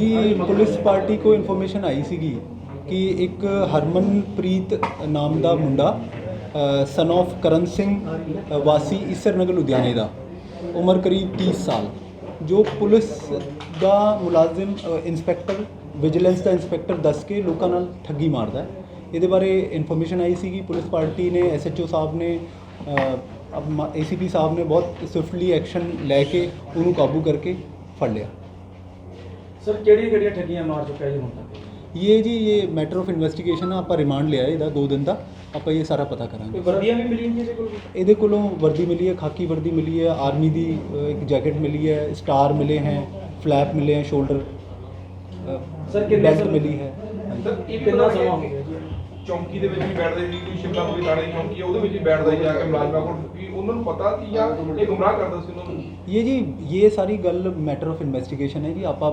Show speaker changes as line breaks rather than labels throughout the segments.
ਜੀ police party ਕੋ information ਆਈ ਸੀਗੀ ਕਿ ਇੱਕ ਹਰਮਨਪ੍ਰੀਤ ਨਾਮ ਦਾ ਮੁੰਡਾ ਸਨ of ਕਰਨ ਸਿੰਘ ਵਾਸੀ ਈਸਰ ਨਗਰ ਲੁਧਿਆਣੇ ਦਾ ਉਮਰ ਕਰੀਬ 30 ਸਾਲ ਜੋ ਪੁਲਿਸ ਦਾ ਮੁਲਾਜ਼ਮ ਅ, ਇੰਸਪੈਕਟਰ ਵਿਜੀਲੈਂਸ ਦਾ ਇੰਸਪੈਕਟਰ ਦੱਸ ਕੇ ਲੋਕਾਂ ਨਾਲ ਠੱਗੀ ਮਾਰਦਾ ਇਹਦੇ ਬਾਰੇ ਇਨਫੋਰਮੇਸ਼ਨ ਆਈ ਸੀਗੀ ਪੁਲਿਸ ਪਾਰਟੀ ਨੇ ਐਸਐਚਓ ਸਾਹਿਬ ਨੇ ਏਸੀਪੀ ਸਾਹਿਬ ਨੇ ਬਹੁਤ ਸਵਿਫਟਲੀ ਐਕਸ਼ਨ ਲੈ ਕੇ ਉਹਨੂੰ ਕਾਬੂ ਕਰਕੇ ਫੜ ਲਿਆ
ਸਰ ਕਿਹੜੀਆਂ ਕਿਹੜੀਆਂ ਠੱਗੀਆਂ ਮਾਰ ਚੁੱਕਾ ਹੈ ਜੀ ਹੁਣ ਤੱਕ?
ਇਹ ਜੀ ਇਹ ਮੈਟਰ ਆਫ ਇਨਵੈਸਟੀਗੇਸ਼ਨ ਆ ਆਪਾਂ ਰਿਮਾਂਡ ਲਿਆ ਇਹਦਾ 2 ਦਿਨ ਦਾ। ਆਪਾਂ ਇਹ ਸਾਰਾ ਪਤਾ
ਕੋਈ
ਕਰਾਂਗੇ
ਵਰਦੀਆਂ ਵੀ ਮਿਲੀਆਂ ਜੀ ਇਹਦੇ ਕੋਲ?
ਇਹਦੇ ਕੋਲੋਂ ਵਰਦੀ ਮਿਲੀ ਹੈ ਖਾਕੀ ਵਰਦੀ ਮਿਲੀ ਹੈ ਆਰਮੀ ਦੀ ਅ, ਇੱਕ ਜੈਕਟ ਮਿਲੀ ਹੈ ਸਟਾਰ ਮਿਲੇ ਹੈ ਫਲੈਪ ਮਿਲੇ ਹੈ ਸ਼ੋਲਡਰ
Sir, ਕਿੰਨੇ
ਬੈਲਟ
ਸਰ-
ਮਿਲੀ ਹੈ।
ਸਰ
ਇਹ ਕਿੰਨਾ ਸਮਾਂ ਹੋ ਗਿਆ ਜੀ?
ਚੌਂਕੀ ਦੇ ਵਿੱਚ ਵੀ ਬੈਠਦੇ ਸੀ ਕੋਈ ਸ਼ਿਮਲਾ ਪੁਲਿਸ ਥਾਣੇ ਦੀ ਚੌਂਕੀ ਹੈ ਉਹਦੇ ਵਿੱਚ ਵੀ ਬੈਠਦਾ ਸੀ ਜਾ ਕੇ ਮੁਲਾਜ਼ਮਾਂ ਕੋਲ ਕਿ ਉਹਨਾਂ ਨੂੰ ਪਤਾ ਸੀ ਜਾਂ ਇਹ ਗੁੰਮਰਾਹ ਕਰਦਾ ਸੀ ਉਹਨਾਂ ਨੂੰ?
ਇਹ ਜੀ ਇਹ ਸਾਰੀ ਗੱਲ ਮੈਟਰ ਆਫ ਇਨਵੈਸਟੀਗੇਸ਼ਨ ਹੈ ਜੀ ਆਪਾਂ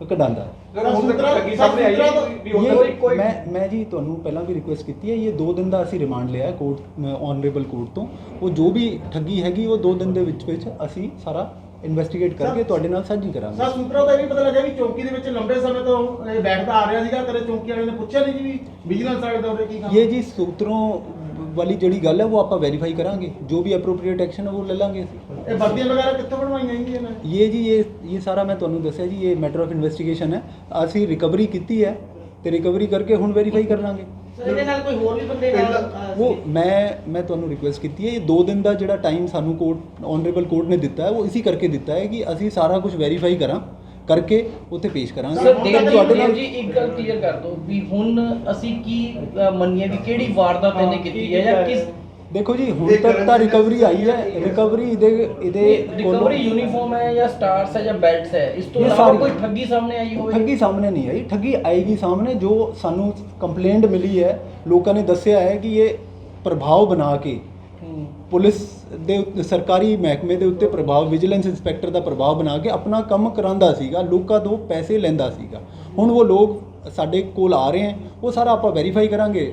ਕਢਾਉਂਦਾ ਹੈ
ਸਰ ਹੁਣ ਤੱਕ ਠੱਗੀ ਸਾਹਮਣੇ ਆਈ ਹੈ ਕੋਈ- ਵੀ ਉਹਨਾਂ ਕੋਈ
ਮੈਂ ਮੈਂ ਜੀ ਤੁਹਾਨੂੰ ਪਹਿਲਾਂ ਵੀ ਰਿਕੁਐਸਟ ਕੀਤੀ ਹੈ ਇਹ 2 ਦਿਨ ਦਾ ਅਸੀਂ ਰਿਮਾਂਡ ਲਿਆ ਹੈ ਕੋਰਟ ਆਨਰੇਬਲ ਕੋਰਟ ਤੋਂ। ਉਹ ਜੋ ਵੀ ਠੱਗੀ ਹੈਗੀ ਉਹ 2 ਦਿਨ ਦੇ ਵਿੱਚ ਵਿੱਚ ਅਸੀਂ ਸਾਰਾ ਇਨਵੈਸਟੀਗੇਟ ਕਰਕੇ ਤੁਹਾਡੇ ਨਾਲ ਸਾਂਝੀ ਕਰਾਂਗੇ।
ਸਰ ਸੂਤਰਾਂ ਦਾ ਇਹ ਵੀ ਪਤਾ ਲੱਗਾ ਵੀ ਚੌਂਕੀ ਦੇ ਵਿੱਚ ਲੰਬੇ ਸਮੇਂ ਤੋਂ ਇਹ ਬੈਠਦਾ ਆ ਰਿਹਾ ਸੀਗਾ ਕਦੇ ਚੌਂਕੀ ਵਾਲੇ ਨੇ ਪੁੱਛਿਆ ਨਹੀਂ ਜੀ ਵੀ ਵਿਜੀਲੈਂਸ ਵਾਲੇ ਦਾ ਉਰੇ ਕੀ ਕੰਮ
ਇਹ ਜੀ ਸੂਤਰੋਂ ਵਾਲੀ ਜਿਹੜੀ ਗੱਲ ਹੈ ਉਹ ਆਪਾਂ ਵੈਰੀਫਾਈ ਕਰਾਂਗੇ। ਜੋ ਵੀ ਅਪਰੋਪਰੀਏਟ ਐਕਸ਼ਨ ਹੈ ਉਹ ਲੈ ਲਾਂਗੇ ਅਸੀਂ।
ਇਹ ਵਰਦੀਆਂ ਵਗੈਰਾ ਕਿੱਥੋਂ ਬਣਵਾਈਆਂ ਜੀ ਇਹਨਾਂ ਨੇ?
ਇਹ ਜੀ ਇਹ ਇਹ ਸਾਰਾ ਮੈਂ ਤੁਹਾਨੂੰ ਦੱਸਿਆ ਜੀ ਇਹ ਮੈਟਰ ਆਫ ਇਨਵੈਸਟੀਗੇਸ਼ਨ ਹੈ। ਅਸੀਂ ਰਿਕਵਰੀ ਕੀਤੀ ਹੈ ਤੇ ਰਿਕਵਰੀ ਕਰਕੇ ਹੁਣ ਵੈਰੀਫਾਈ ਕਰ ਲਾਂਗੇ।
ਸਰ ਇਹਦੇ ਨਾਲ ਕੋਈ ਹੋਰ ਵੀ ਬੰਦੇ ਨਾਲ
ਉਹ ਮੈਂ ਮੈਂ ਤੁਹਾਨੂੰ ਰਿਕੁਐਸਟ ਕੀਤੀ ਹੈ ਇਹ 2 ਦਿਨ ਦਾ ਜਿਹੜਾ ਟਾਈਮ ਸਾਨੂੰ ਕੋਰਟ ਆਨਰੇਬਲ ਕੋਰਟ ਨੇ ਦਿੱਤਾ ਹੈ ਉਹ ਇਸੇ ਕਰਕੇ ਦਿੱਤਾ ਹੈ ਕਿ ਅਸੀਂ ਸਾਰਾ ਕੁਝ ਵੈਰੀਫਾਈ ਕਰਾਂ। ਕਰਕੇ ਉੱਥੇ ਪੇਸ਼ ਕਰਾਂਗੇ।
ਸਰ ਦੇਵ ਜੀ
ਤੁਹਾਡੇ
ਦੇਵ
ਨਾਲ
ਜੀ ਇੱਕ ਗੱਲ ਕਲੀਅਰ ਕਰ ਦਿਓ ਵੀ ਹੁਣ ਅਸੀਂ ਕੀ ਅ, ਮੰਨੀਏ ਵੀ ਕਿਹੜੀ ਵਾਰਦਾਤ ਇਹਨੇ ਕੀਤੀ ਹੈ ਜਾਂ ਕਿਸ?
ਦੇਖੋ ਜੀ ਹੁਣ ਤੱਕ ਤਾਂ ਰਿਕਵਰੀ ਆਈ ਹੈ। ਰਿਕਵਰੀ ਇਹਦੇ ਇਹਦੇ ਕੋਲੋਂ-
ਰਿਕਵਰੀ ਯੂਨੀਫਾਰਮ ਹੈ ਜਾਂ ਸਟਾਰਸ ਹੈ ਜਾਂ ਬੈਲਟਸ ਹੈ ਇਸ ਤੋਂ
ਇਹ
ਇਲਾਵਾ
ਸਾਰੀ-
ਕੋਈ ਠੱਗੀ ਸਾਹਮਣੇ ਆਈ ਹੋਵੇ?
ਠੱਗੀ ਸਾਹਮਣੇ ਨਹੀਂ ਆਈ। ਠੱਗੀ ਆਏਗੀ ਸਾਹਮਣੇ ਜੋ ਸਾਨੂੰ ਕੰਪਲੇਂਟ ਮਿਲੀ ਹੈ। ਲੋਕਾਂ ਨੇ ਦੱਸਿਆ ਹੈ ਕਿ ਇਹ ਪ੍ਰਭਾਵ ਬਣਾ ਕੇ। ਪੁਲਿਸ ਦੇ ਉੱਤੇ- ਸਰਕਾਰੀ ਮਹਿਕਮੇ ਦੇ ਉੱਤੇ ਪ੍ਰਭਾਵ ਵਿਜੀਲੈਂਸ ਇੰਸਪੈਕਟਰ ਦਾ ਪ੍ਰਭਾਵ ਬਣਾ ਕੇ ਆਪਣਾ ਕੰਮ ਕਰਾਂਦਾ ਸੀਗਾ ਲੋਕਾਂ ਤੋਂ ਪੈਸੇ ਲੈਂਦਾ ਸੀਗਾ ਹੁਣ ਉਹ ਲੋਕ ਸਾਡੇ ਕੋਲ ਆ ਰਹੇ ਹਨ ਉਹ ਸਾਰਾ ਆਪਾਂ ਵੈਰੀਫਾਈ ਕਰਾਂਗੇ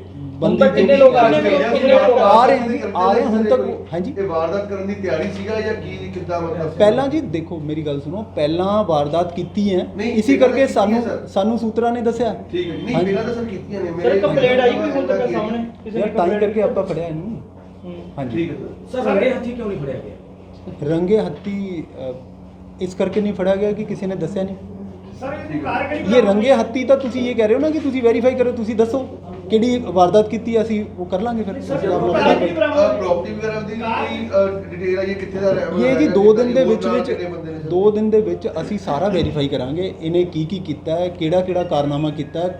ਤੱਕ ਕਿੰਨੇ ਲੋਕ ਆ ਹੋ? ਕਿੰਨੇ ਲੋਕ
ਆ ਰਹੇ ਹਨ ਜੀ, ਆ ਰਹੇ ਹੁਣ ਤੱਕ ਹਾਂਜੀ
ਇਹ ਵਾਰਦਾਤ ਕਰਨ ਦੀ ਤਿਆਰੀ ਸੀਗਾ ਜਾਂ ਕੀ ਕਿੱਦਾਂ ਮਤਲਬ ਸੀ?
ਪਹਿਲਾਂ ਜੀ ਦੇਖੋ ਮੇਰੀ ਗੱਲ ਸੁਣੋ ਪਹਿਲਾਂ ਵਾਰਦਾਤ ਕੀਤੀ ਹੈ
ਨਹੀਂ,
ਇਸੇ
ਪਹਿਲਾਂ
ਕਰਕੇ
ਕੀਤੀ ਹੈ
ਸਾਨੂੰ
ਸਰ।
ਸਾਨੂੰ ਸੂਤਰਾਂ ਨੇ ਦੱਸਿਆ
ਠੀਕ ਹੈ ਨਹੀਂ
ਹਾਂਜੀ।
ਪਹਿਲਾਂ ਤਾਂ ਸਰ ਕੀਤੀਆਂ ਨੇ
ਸਰ ਕੰਪਲੇਂਟ ਆਈ ਕੋਈ ਹੁਣ ਤੱਕ ਸਾਹਮਣੇ ਕਿਸੇ
ਯਾਰ
ਦੀ
ਤਾਂ ਹੀ
complaint?
ਕਰਕੇ ਆਪਾਂ ਫੜਿਆ ਇਹਨੂੰ
ਹੂੰ।
ਹਾਂਜੀ।
ਠੀਕ ਹੈ ਸਰ।
ਸਰ ਰੰਗੇ ਹੱਥੀ ਕਿਉਂ ਨਹੀਂ ਫੜਿਆ ਗਿਆ?
ਰੰਗੇ ਹੱਤੀ ਅ, ਇਸ ਕਰਕੇ ਨਹੀਂ ਫੜਿਆ ਗਿਆ ਕਿ ਕਿਸੇ ਨੇ ਦੱਸਿਆ ਨਹੀਂ?
ਸਰ ਇਹਦੀ ਕਾਰ ਕਿਹੜੀ
ਇਹ ਰੰਗੇ ਹੱਤੀ ਤਾਂ ਤੁਸੀਂ ਇਹ ਕਹਿ ਰਹੇ ਹੋ ਨਾ ਕਿ ਤੁਸੀਂ ਵੈਰੀਫਾਈ ਕਰੋ ਤੁਸੀਂ ਦੱਸੋ ਕਿਹੜੀ ਵਾਰਦਾਤ ਕੀਤੀ ਅਸੀਂ ਉਹ ਕਰ ਲਾਂਗੇ ਫਿਰ।
ਪ੍ਰਾਪਰਟੀ ਵਗੈਰਾ ਦੀ ਕੋਈ ਡਿਟੇਲ ਆਈ ਹੈ ਕਿੱਥੇ ਦਾ ਰਹਿ-
ਇਹ ਜੀ 2 ਦਿਨ ਦੇ ਵਿੱਚ ਵਿੱਚ
ਕਿੰਨੇ ਬੰਦੇ ਨੇ ਸਰ?
2 ਦਿਨ ਦੇ ਵਿੱਚ ਅਸੀਂ ਸਾਰਾ ਵੈਰੀਫਾਈ ਕਰਾਂਗੇ ਇਹਨੇ ਕੀ ਕੀ ਕੀਤਾ ਹੈ ਕਿਹੜਾ ਕਿਹੜਾ ਕਾਰਨਾਮਾ ਕੀਤਾ ਹੈ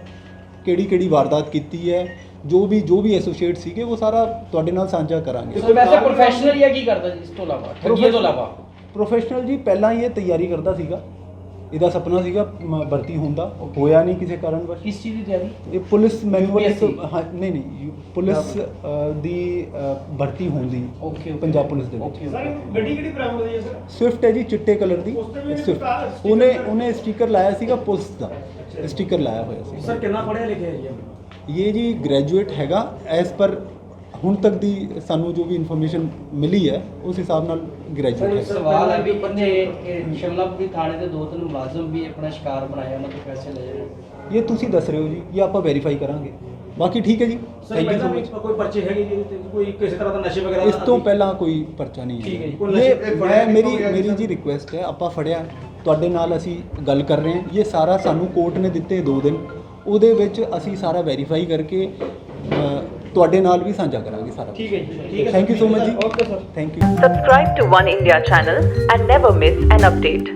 ਕਿਹੜੀ ਕਿਹੜੀ ਵਾਰਦਾਤ ਕੀਤੀ ਹੈ ਜੋ ਵੀ ਜੋ ਵੀ ਐਸੋਸੀਏਟ ਸੀਗੇ ਉਹ ਸਾਰਾ ਤੁਹਾਡੇ ਨਾਲ ਸਾਂਝਾ ਕਰਾਂਗੇ।
ਸੋ ਵੈਸੇ ਪ੍ਰੋਫੈਸ਼ਨਲ ਜਾਂ ਕੀ ਕਰਦਾ ਜੀ ਇਸ ਤੋਂ ਇਲਾਵਾ? ਠੱਗੀਆਂ ਤੋਂ ਇਲਾਵਾ?
ਪ੍ਰੋਫੈਸ਼ਨਲ ਜੀ ਪਹਿਲਾਂ ਹੀ ਇਹ ਤਿਆਰੀ ਕਰਦਾ ਸੀਗਾ। ਇਹਦਾ ਸੁਪਨਾ ਸੀਗਾ ਮ, ਭਰਤੀ ਹੋਣ ਦਾ। ਹੋਇਆ ਨਹੀਂ ਕਿਸੇ ਕਾਰਨ ਵਸ਼
ਕਿਸ ਚੀਜ਼ ਦੀ ਤਿਆਰੀ?
ਇਹ ਪੁਲਿਸ ਮੈਨੂਅਲ ਇੱਕ
UPSC?
ਹਾਂ, ਨਹੀਂ ਨਹੀਂ ਪੁਲਿਸ ਅ, ਦੀ ਅ, ਭਰਤੀ ਹੋਣ ਦੀ
ਓਕੇ
ਪੰਜਾਬ ਪੁਲਿਸ ਦੇ ਵਿੱਚ।
ਸਰ ਗੱਡੀ ਕਿਹੜੀ ਬਰਾਮਦ ਹੋਈ ਹੈ ਸਰ
ਸਵਿਫਟ ਹੈ ਜੀ ਚਿੱਟੇ ਕਲਰ ਦੀ।
ਉਸ ਤੇ ਵੀ
ਉਹਨੇ
ਲਾਇਆ।
ਉਹਨੇ ਸਟicker ਲਾਇਆ ਸੀਗਾ ਪੁਲਿਸ ਦਾ। ਸਟicker ਲਾਇਆ ਹੋਇਆ ਸੀ।
ਸਰ ਕਿੰਨਾ ਪੜਿਆ ਲਿਖਿਆ ਹੈ ਜੀ ਇਹ?
ਜੀ ਗ੍ਰੈਜੂਏਟ ਹੈਗਾ ਐਸ ਪਰ ਹੁਣ ਤੱਕ ਦੀ ਸਾਨੂੰ ਜੋ ਵੀ ਇਨਫੋਰਮੇਸ਼ਨ ਮਿਲੀ ਹੈ ਉਸ ਹਿਸਾਬ ਨਾਲ ਗ੍ਰੈਜੂਏਟ ਹੈ
ਸਵਾਲ ਹੈ ਵੀ ਇੱਥੇ ਇਹ ਸ਼ਿਮਲਾਪੁਰੀ ਥਾਣੇ ਦੇ ਦੋ ਤਿੰਨ ਮੁਲਾਜ਼ਮ ਵੀ ਆਪਣਾ ਸ਼ਿਕਾਰ ਬਣਾਇਆ ਉਹਨਾਂ ਤੋਂ ਪੈਸੇ ਲਏ
ਇਹ ਤੁਸੀਂ ਦੱਸ ਰਹੇ ਹੋ ਜੀ ਇਹ ਆਪਾਂ ਵੈਰੀਫਾਈ ਕਰਾਂਗੇ ਬਾਕੀ ਠੀਕ ਹੈ ਜੀ
sir
thank you so much
ਕੋਈ ਪਰਚੇ ਹੈਗੇ ਜੀ? ਕੋਈ ਕਿਸੇ ਤਰ੍ਹਾਂ ਦਾ ਨਸ਼ੇ ਵਗੈਰਾ
ਇਸ ਤੋਂ? ਪਹਿਲਾਂ ਕੋਈ ਪਰਚਾ ਨਹੀਂ
ਠੀਕ ਹੈ ਜੀ, ਕੋਈ
ਫੜਿਆ
ਮੈਂ ਮੇਰੀ ਮੇਰੀ? ਜੀ ਰਿਕੁਐਸਟ ਹੈ ਆਪਾਂ ਫੜਿਆ ਤੁਹਾਡੇ ਨਾਲ ਅਸੀਂ ਗੱਲ ਕਰ ਰਹੇ ਹਾਂ ਇਹ ਸਾਰਾ ਸਾਨੂੰ ਕੋਰਟ ਨੇ ਦਿੱਤੇ 2 ਦਿਨ ਉਹਦੇ ਵਿੱਚ ਅਸੀਂ ਸਾਰਾ ਵੈਰੀਫਾਈ ਕਰਕੇ ਤੁਹਾਡੇ ਨਾਲ ਵੀ ਸਾਂਝਾ ਕਰਾਂਗੇ ਸਾਰਾ
ਠੀਕ ਹੈ ਜੀ ਠੀਕ ਹੈ
ਥੈਂਕ ਯੂ ਸੋ ਮਚ ਜੀ।
Okay sir.
Thank you
Subscribe to One India channel and never miss an update.